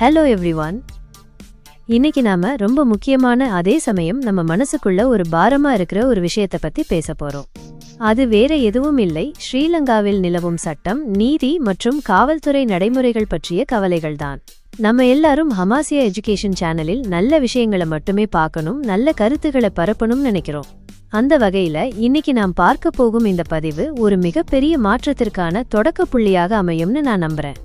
Hello every one இன்னைக்கு நாம ரொம்ப முக்கியமான அதே சமயம் நம்ம மனசுக்குள்ள ஒரு பாரமா இருக்கிற ஒரு விஷயத்தை பத்தி பேச போறோம். அது வேற எதுவும் இல்லை. ஸ்ரீலங்காவில் நிலவும் சட்டம் நீதி மற்றும் காவல்துறை நடைமுறைகள் பற்றிய கவலைகள்தான் நம்ம எல்லாரும் ஹமாசியா எஜுகேஷன் சேனலில் நல்ல விஷயங்களை மட்டுமே பார்க்கணும் நல்ல கருத்துக்களை பரப்பணும்னு நினைக்கிறோம். அந்த வகையில இன்னைக்கு நாம் பார்க்க போகும் இந்த பதிவு ஒரு மிகப்பெரிய மாற்றத்திற்கான தொடக்க புள்ளியாக அமையும்னு நான் நம்புறேன்.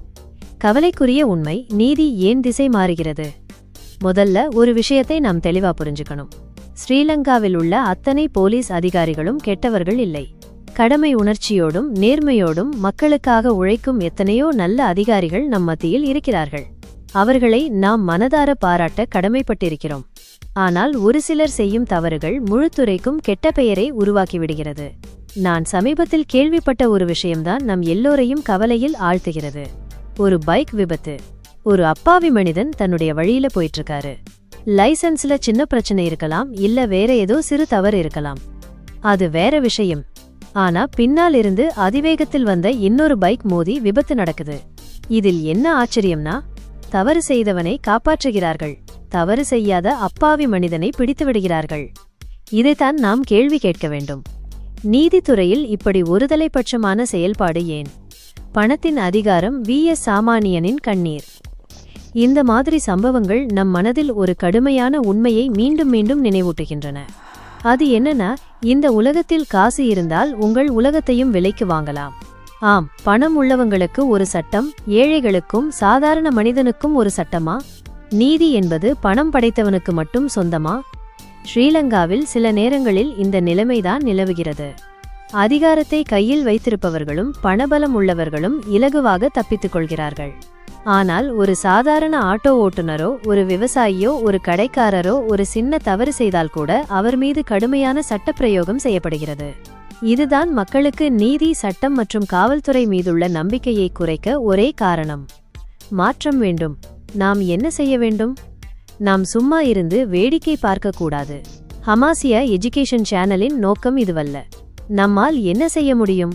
கவலைக்குரிய உண்மை நீதி ஏன் திசை மாறுகிறது? முதல்ல ஒரு விஷயத்தை நாம் தெளிவா புரிஞ்சுக்கணும். ஸ்ரீலங்காவில் உள்ள அத்தனை போலீஸ் அதிகாரிகளும் கெட்டவர்கள் இல்லை. கடமை உணர்ச்சியோடும் நேர்மையோடும் மக்களுக்காக உழைக்கும் எத்தனையோ நல்ல அதிகாரிகள் நம் மத்தியில் இருக்கிறார்கள். அவர்களை நாம் மனதார பாராட்ட கடமைப்பட்டிருக்கிறோம். ஆனால் ஒரு சிலர் செய்யும் தவறுகள் முழுத்துறைக்கும் கெட்ட பெயரை உருவாக்கிவிடுகிறது நான் சமீபத்தில் கேள்விப்பட்ட ஒரு விஷயம்தான் நம் எல்லோரையும் கவலையில் ஆழ்த்துகிறது. ஒரு பைக் விபத்து. ஒரு அப்பாவி மனிதன் தன்னுடைய வழியில போயிட்டு இருக்காரு லைசன்ஸ்ல சின்ன பிரச்சனை இருக்கலாம் இல்ல வேற ஏதோ சிறு தவறு இருக்கலாம். அது வேற விஷயம். ஆனா பின்னால் இருந்து அதிவேகத்தில் வந்த இன்னொரு பைக் மோதி விபத்து நடக்குது. இதில் என்ன ஆச்சரியம்னா தவறு செய்தவனை காப்பாற்றுகிறார்கள். தவறு செய்யாத அப்பாவி மனிதனை பிடித்து விடுகிறார்கள் இதைத்தான் நாம் கேள்வி கேட்க வேண்டும். நீதித்துறையில் இப்படி ஒருதலைபட்சமான செயல்பாடு ஏன்? பணத்தின் அதிகாரம் வி எஸ் சாமானியனின் கண்ணீர். இந்த மாதிரி சம்பவங்கள் நம் மனதில் ஒரு கடுமையான உண்மையை மீண்டும் மீண்டும் நினைவூட்டுகின்றன. அது என்னன்னா இந்த உலகத்தில் காசு இருந்தால் உங்கள் உலகத்தையும் விலைக்கு வாங்கலாம். ஆம் பணம் உள்ளவங்களுக்கு ஒரு சட்டம் ஏழைகளுக்கும் சாதாரண மனிதனுக்கும் ஒரு சட்டமா? நீதி என்பது பணம் படைத்தவனுக்கு மட்டும் சொந்தமா? ஸ்ரீலங்காவில் சில நேரங்களில் இந்த நிலைமைதான் நிலவுகிறது. அதிகாரத்தை கையில் வைத்திருப்பவர்களும் பணபலம் உள்ளவர்களும் இலகுவாக தப்பித்துக் கொள்கிறார்கள். ஆனால் ஒரு சாதாரண ஆட்டோ ஓட்டுநரோ ஒரு விவசாயியோ ஒரு கடைக்காரரோ ஒரு சின்ன தவறு செய்தால் கூட அவர் மீது கடுமையான சட்டப்பிரயோகம் செய்யப்படுகிறது. இதுதான் மக்களுக்கு நீதி சட்டம் மற்றும் காவல்துறை மீதுள்ள நம்பிக்கையை குறைக்க ஒரே காரணம். மாற்றம் வேண்டும். நாம் என்ன செய்ய வேண்டும்? நாம் சும்மா இருந்து வேடிக்கை பார்க்கக்கூடாது ஹமாசியா எஜுகேஷன் சேனலின் நோக்கம் இதுவல்ல. நம்மால் என்ன செய்ய முடியும்?